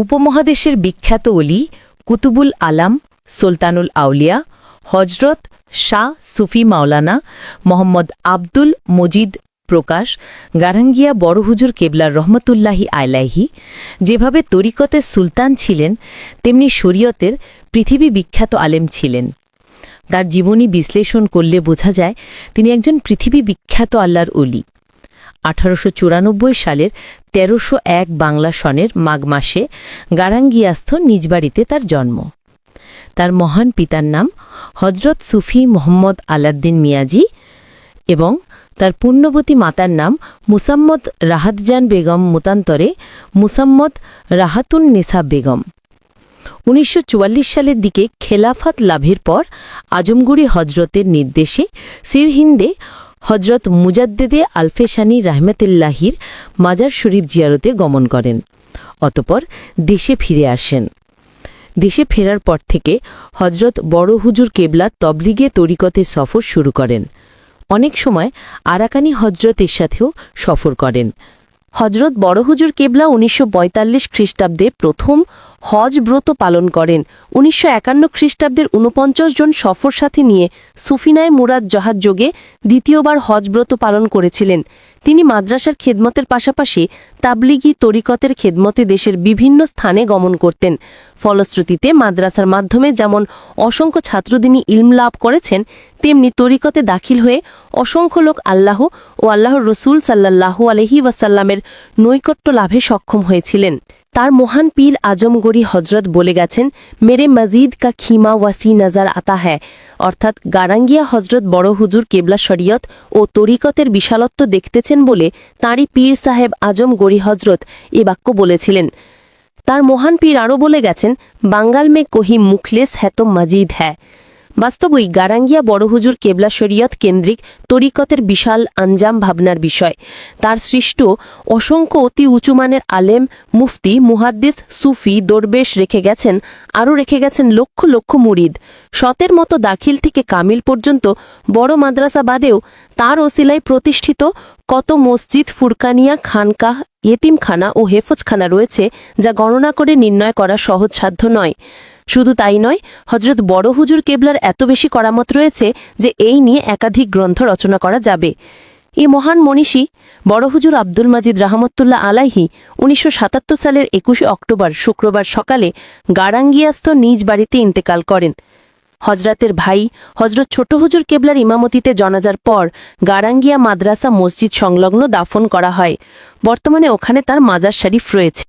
উপমহাদেশের বিখ্যাত অলি কুতুবুল আলাম, সুলতানুল আউলিয়া হজরত শাহ সুফি মাওলানা মোহাম্মদ আব্দুল মজিদ প্রকাশ, গারাঙ্গিয়া বড় হুজুর কেবলার রহমতুল্লাহি আলাইহি, যেভাবে তরিকতের সুলতান ছিলেন, তেমনি শরীয়তের পৃথিবী বিখ্যাত আলেম ছিলেন। তার জীবনী বিশ্লেষণ করলে বোঝা যায়, তিনি একজন পৃথিবী বিখ্যাত আল্লাহর অলি। আঠারোশো চুরানব্বই সালের তেরোশো এক বাংলা সনের মাঘ মাসে গারাঙ্গিয়াস্থ নিজ বাড়িতে তার জন্ম। তার মহান পিতার নাম হজরত সুফি মোহাম্মদ আলাদ্দিন মিয়াজি এবং তার পুণ্যবতী মাতার নাম মুসাম্মদ রাহাতজান বেগম মুতান্তরে মুসাম্মদ রাহাতুন নিসা বেগম। উনিশশো চুয়াল্লিশ সালের দিকে খেলাফাত লাভের পর আজমগুড়ি হজরতের নির্দেশে সিরহিন্দে হজরত মুজাদ্দেদে আলফেশানি রাহমেতুল্লাহির মাজার শরীফ জিয়ারতে গমন করেন, অতপর দেশে ফিরে আসেন। দেশে ফেরার পর থেকে হজরত বড় হুজুর কেবলা তবলিগে তরিকতে সফর শুরু করেন। অনেক সময় আরাকানি হজরতের সাথেও সফর করেন। হজরত বড় হুজুর কেবলা উনিশশো খ্রিস্টাব্দে প্রথম হজ ব্রত পালন করেন। উনিশশো একান্ন খ্রিস্টাব্দের ঊনপঞ্চাশ জন সফর সাথী নিয়ে সুফিনায় মুরাদ জাহাজ যোগে দ্বিতীয়বার হজ ব্রত পালন করেছিলেন। তিনি মাদ্রাসার খেদমতের পাশাপাশি তাবলিগি তরিকতের খেদমতে দেশের বিভিন্ন স্থানে গমন করতেন। ফলশ্রুতিতে মাদ্রাসার মাধ্যমে যেমন অসংখ্য ছাত্রদিনী ইলম লাভ করেছেন তেমনি তরিকতে দাখিল হয়ে অসংখ্য লোক আল্লাহ ও আল্লাহর রসুল সাল্লাল্লাহু আলহি ওয়াসাল্লামের নৈকট্য লাভে সক্ষম হয়েছিলেন। তার মহান পীর আজমগড়ি হজরত বলে গেছেন, মেরে মজিদ কা খিমা ওয়াসি নজর আতা হ্যায়। অর্থাৎ গারাঙ্গিয়া হজরত বড় হুজুর কেবলা শরীয়ত ও তরিকতের বিশালত্ব দেখতেছেন বলে তাঁরই পীর সাহেব আজম গড়ি হজরত এ বাক্য বলেছিলেন। তার মহান পীর আরও বলে গেছেন, বাঙ্গাল মে কহি মুখলেস হ্যাতো মজিদ হ্যায়। বাস্তবই গারাঙ্গিয়া বড় হুজুর কেবলা শরীয়ত কেন্দ্রিক তরিকতের বিশাল আঞ্জাম ভাবনার বিষয়। তার সৃষ্ট অসংখ্য অতি উঁচুমানের আলেম, মুফতি, মুহাদ্দিস, সুফি, দরবেশ রেখে গেছেন, আরও রেখে গেছেন লক্ষ লক্ষ মুরিদ। শতের মতো দাখিল থেকে কামিল পর্যন্ত বড় মাদ্রাসা বাদেও তার ওসিলায় প্রতিষ্ঠিত কত মসজিদ, ফুরকানিয়া, খানকাহ, ইয়েতিমখানা ও হেফজখানা রয়েছে যা গণনা করে নির্ণয় করা সহজসাধ্য নয়। শুধু তাই নয় হজরত বড় হুজুর কেবলার এত বেশি করামত রয়েছে যে এই নিয়ে একাধিক গ্রন্থ রচনা করা যাবে। এই মহান মনীষী, বড় হুজুর আব্দুল মাজিদ রাহমতুল্লাহ আলাইহি, উনিশশো সালের একুশে অক্টোবর, শুক্রবার সকালে গারাঙ্গিয়াস্থ নিজ বাড়িতে ইন্তেকাল করেন। হজরতের ভাই হজরত ছোট হুজুর কেবলার ইমামতিতে জনাজার পর গারাঙ্গিয়া মাদ্রাসা মসজিদ সংলগ্ন দাফন করা হয়। বর্তমানে ওখানে তার মাজার শরীফ রয়েছে।